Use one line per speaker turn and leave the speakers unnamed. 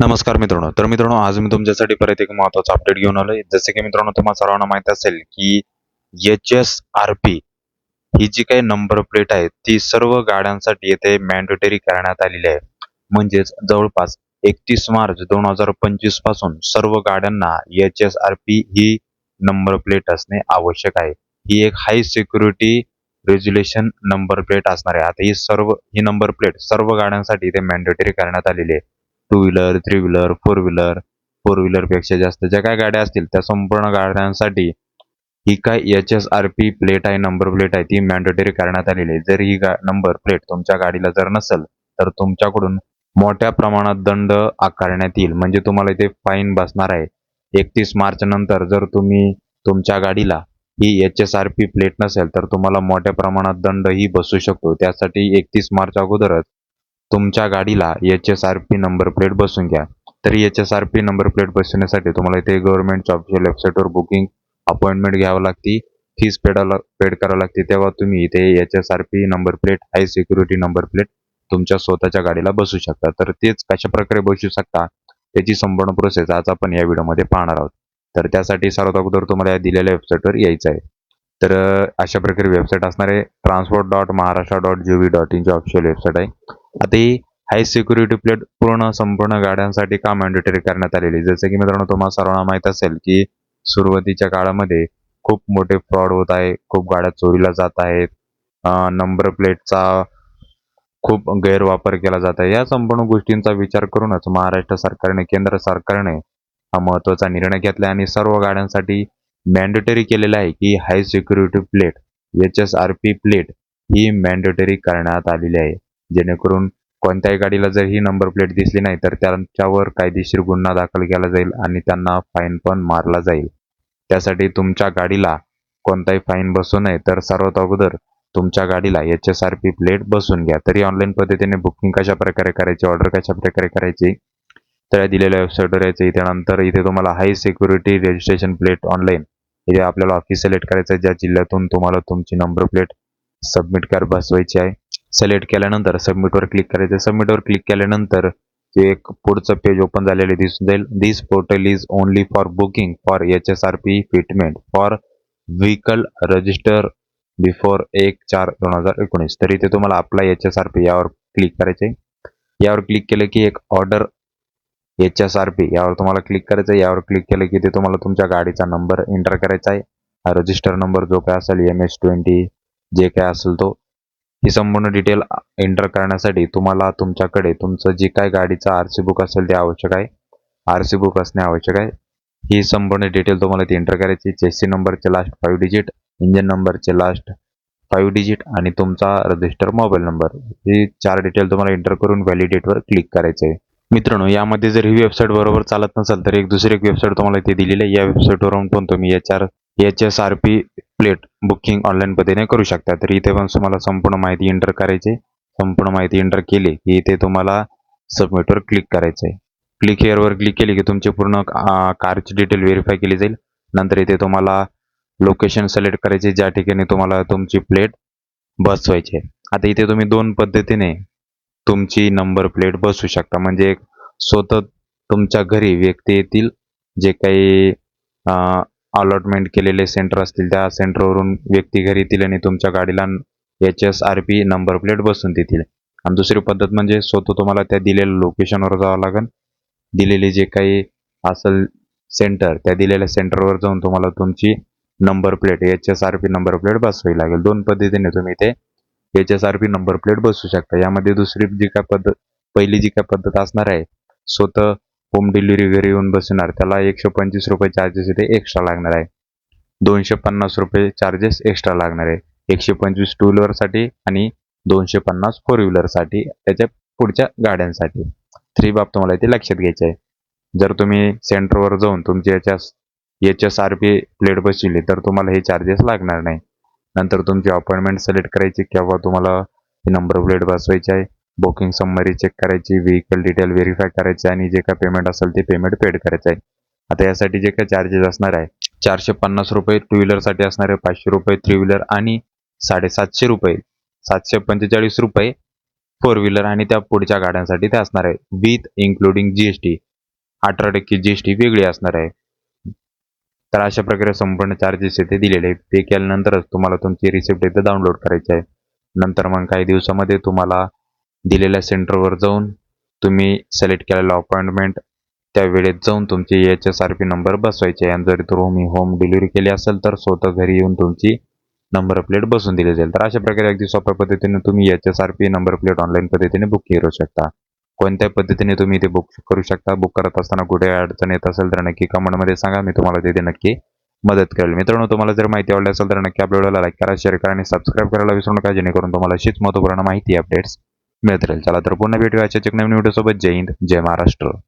नमस्कार मित्रांनो. तर मित्रांनो आज मी तुमच्यासाठी परत एक महत्त्वाचा अपडेट घेऊन आलोय. जसे की मित्रांनो तुम्हाला सर्वांना माहीत असेल की एच एस आर पी ही जी काही नंबर प्लेट आहे ती सर्व गाड्यांसाठी येथे मॅन्डेटरी करण्यात आलेली आहे. म्हणजेच जवळपास एकतीस मार्च दोन हजार पंचवीसपासून सर्व गाड्यांना एच एस आर पी ही नंबर प्लेट असणे आवश्यक आहे. ही एक high security regulation number plate असणार आहे. आता ही सर्व ही नंबर प्लेट सर्व गाड्यांसाठी इथे मॅन्डेटरी करण्यात आलेली आहे. Two wheeler three wheeler four wheeler four व्हीलरपेक्षा जास्त ज्या काय गाड्या असतील त्या संपूर्ण गाड्यांसाठी ही काय H S R P plate आहे नंबर प्लेट आहे ती मॅन्डेटरी करण्यात आलेली आहे. जर ही गा नंबर प्लेट तुमच्या गाडीला जर नसेल तर तुमच्याकडून मोठ्या प्रमाणात दंड आकारण्यात येईल. म्हणजे तुम्हाला इथे फाईन बसणार आहे. एकतीस मार्च नंतर जर तुम्ही तुमच्या गाडीला ही H S R P plate नसेल तर तुम्हाला मोठ्या प्रमाणात दंडही बसू शकतो. त्यासाठी एकतीस मार्च अगोदरच तुमच्या गाडीला H S R P number plate बसून घ्या. तर H S R P number plate बसवण्यासाठी तुम्हाला इथे गव्हर्नमेंटच्या ऑफिशियल वेबसाईटवर बुकिंग अपॉइंटमेंट घ्यावं लागते. फीस पेडाला पेड करावं लागते. तेव्हा तुम्ही इथे H S R P number plate high security number plate तुमच्या स्वतःच्या गाडीला बसू शकता. तर तेच कशा प्रकारे बसू शकता त्याची संपूर्ण प्रोसेस आज आपण या व्हिडिओमध्ये पाहणार आहोत. तर त्यासाठी सर्वात अगोदर तुम्हाला या दिलेल्या वेबसाईटवर यायचं आहे. तर अशा प्रकारे वेबसाईट असणार आहे transport dot Maharashtra dot G V dot इनची official website आहे. आता ही हाय सिक्युरिटी प्लेट पूर्ण संपूर्ण गाड्यांसाठी का मॅन्डेटरी करण्यात आलेली? जसं की मित्रांनो तुम्हाला सर्वांना माहीत असेल की सुरुवातीच्या काळामध्ये खूप मोठे फ्रॉड होत आहे खूप गाड्या चोरीला जात आहेत नंबर प्लेटचा खूप गैरवापर केला जात आहे. या संपूर्ण गोष्टींचा विचार करूनच महाराष्ट्र सरकारने केंद्र सरकारने हा महत्त्वाचा निर्णय घेतला आणि सर्व गाड्यांसाठी मॅन्डेटरी केलेला आहे की high security plate H S R P plate ही मॅन्डेटरी करण्यात आलेली आहे. जेणेकरून कोणत्याही गाडीला जर ही नंबर प्लेट दिसली नाही तर त्यांच्यावर कायदेशीर गुन्हा दाखल केला जाईल आणि त्यांना फाईन पण मारला जाईल. त्यासाठी तुमच्या गाडीला कोणताही फाईन बसू नये तर सर्वात अगोदर तुमच्या गाडीला H S R P plate बसून घ्या. तरी ऑनलाईन पद्धतीने बुकिंग कशा प्रकारे करायची ऑर्डर कशा प्रकारे करायची तर या दिलेल्या वेबसाईटवर यायचं. इथे नंतर इथे तुम्हाला high security registration plate online इथे आपल्याला ऑफिस सिलेक्ट करायचं आहे. ज्या जिल्ह्यातून तुम्हाला तुमची नंबर प्लेट सबमिट कर बसवायची आहे. सिलेक्ट केल्यानंतर सबमिटवर क्लिक करायचं. सबमिटवर क्लिक केल्यानंतर ते एक पुढचं पेज ओपन झालेले दिसून जाईल. This portal is only for booking for H S R P fitment for vehicle register before एक चार दोन हजार एकोणीस. तर इथे तुम्हाला आपला एच एस आर पी यावर क्लिक करायचे यावर क्लिक केलं की एक order H S R P यावर तुम्हाला क्लिक करायचं आहे. यावर क्लिक केलं की ते तुम्हाला तुमच्या गाडीचा नंबर एंटर करायचा आहे. हा रजिस्टर नंबर जो काय असेल एम एस ट्वेंटी जे काय असेल तो ही संपूर्ण डिटेल एंटर करण्यासाठी तुम्हाला तुमच्याकडे तुमचं जे काय गाडीचं आर सी बुक असेल ते आवश्यक आहे. आर सी बुक असणे आवश्यक आहे. ही संपूर्ण डिटेल तुम्हाला ती एंटर करायची. चेसी नंबरचे लास्ट फाईव्ह डिजिट इंजन नंबरचे लास्ट फाईव्ह डिजिट आणि तुमचा रजिस्टर मोबाईल नंबर ही चार डिटेल तुम्हाला एंटर करून व्हॅलिडेटवर क्लिक करायचं आहे. मित्रांनो यामध्ये जर ही वेबसाईट बरोबर चालत नसेल तर एक दुसरी एक वेबसाईट तुम्हाला इथे दिलेली आहे. या वेबसाईटवरून पण तुम्ही या R H S R P plate booking online पद्धतीने करू शकता. तर इथे पण तुम्हाला संपूर्ण माहिती एंटर करायची संपूर्ण माहिती एंटर केली की इथे तुम्हाला सबमिटवर क्लिक करायचं आहे. क्लिक हेअरवर क्लिक केली की तुमची पूर्ण कारची डिटेल व्हेरीफाय केली जाईल. नंतर इथे तुम्हाला लोकेशन सिलेक्ट करायचे ज्या ठिकाणी तुम्हाला तुमची प्लेट बसवायची आहे. आता इथे तुम्ही दोन पद्धतीने तुमची नंबर प्लेट बसवू शकता. म्हणजे एक स्वतः तुमच्या घरी व्यक्ती येतील जे काही अलॉटमेंट केलेले सेंटर असतील त्या सेंटरवरून व्यक्ती घरी येतील आणि तुमच्या गाडीला H S R P number plate बसून देतील. आणि दुसरी पद्धत म्हणजे स्वतः तुम्हाला त्या दिलेल्या लोकेशनवर जावं लागेल दिलेले जे काही असेल सेंटर त्या दिलेल्या सेंटरवर जाऊन तुम्हाला तुमची number plate H S R P number plate बसवावी लागेल. दोन पद्धतीने तुम्ही ते H S R P number plate बसू शकता. यामध्ये दुसरी जी काय पद्धत पहिली जी काय पद्धत असणार आहे स्वतः होम डिलिव्हरी घरी येऊन बसणार. त्याला एकशे पंचवीस रुपये चार्जेस इथे एक्स्ट्रा लागणार आहे. दोनशे पन्नास रुपये चार्जेस एक्स्ट्रा लागणार आहे. एकशे पंचवीस टू व्हीलरसाठी आणि दोनशे पन्नास फोर व्हीलरसाठी त्याच्या पुढच्या गाड्यांसाठी. थ्री बाब तुम्हाला इथे लक्षात घ्यायची आहे. जर तुम्ही सेंटरवर जाऊन तुमची याच्या H S R P plate बसविली तर तुम्हाला हे चार्जेस लागणार नाही. नंतर तुमची अपॉइंटमेंट सिलेक्ट करायची किंवा तुम्हाला नंबर प्लेट बसवायची आहे. बुकिंग समरी चेक करायची व्हेकल डिटेल व्हेरीफाय करायची आणि जे काय पेमेंट असेल ते पेमेंट पेड करायचं आहे. आता यासाठी जे काय चार्जेस असणार आहे चारशे पन्नास रुपये टू व्हीलरसाठी असणार आहे पाचशे रुपये थ्री व्हीलर आणि साडेसातशे रुपये सातशे पंचेचाळीस रुपये फोर व्हीलर आणि त्या पुढच्या गाड्यांसाठी ते असणार आहे. With including G S T अठरा टक्के जी एस टी वेगळी असणार आहे. तर अशा प्रकारे संपूर्ण चार्जेस येथे दिलेले आहेत. पे केल्यानंतरच तुम्हाला तुमची रिसिप्ट इथे डाउनलोड करायची आहे. नंतर मग काही दिवसामध्ये तुम्हाला दिलेल्या सेंटरवर जाऊन तुम्ही सिलेक्ट केलेला अपॉइंटमेंट त्या वेळेत जाऊन तुमची H S R P number बसवायचे आणि जर तुम्ही होम डिलिव्हरी केली असेल तर स्वतः घरी येऊन तुमची नंबर प्लेट बसून दिली जाईल. तर अशा प्रकारे अगदी सोप्या पद्धतीने तुम्ही H S R P number plate online पद्धतीने बुक करू शकता. कोणत्या पद्धतीने तुम्ही ते बुक करू शकता. बुक करत असताना कुठे अडचण येत असेल तर नक्की कमेंटमध्ये सांगा. मी तुम्हाला तिथे नक्की मदत करेल. मित्रांनो तुम्हाला जर माहिती आवडली असेल तर नक्की आपल्या व्हिडिओला लाईक करा शेअर करा आणि सबस्क्राईब करायला विसरू नका. जेणेकरून तुम्हाला अशीच महत्त्वपूर्ण माहिती अपडेट्स मिळत राहील चला तर पुन्हा भेटूया. अशाच एक नवीन व्हिडिओ सोबत. जय हिंद. जय महाराष्ट्र.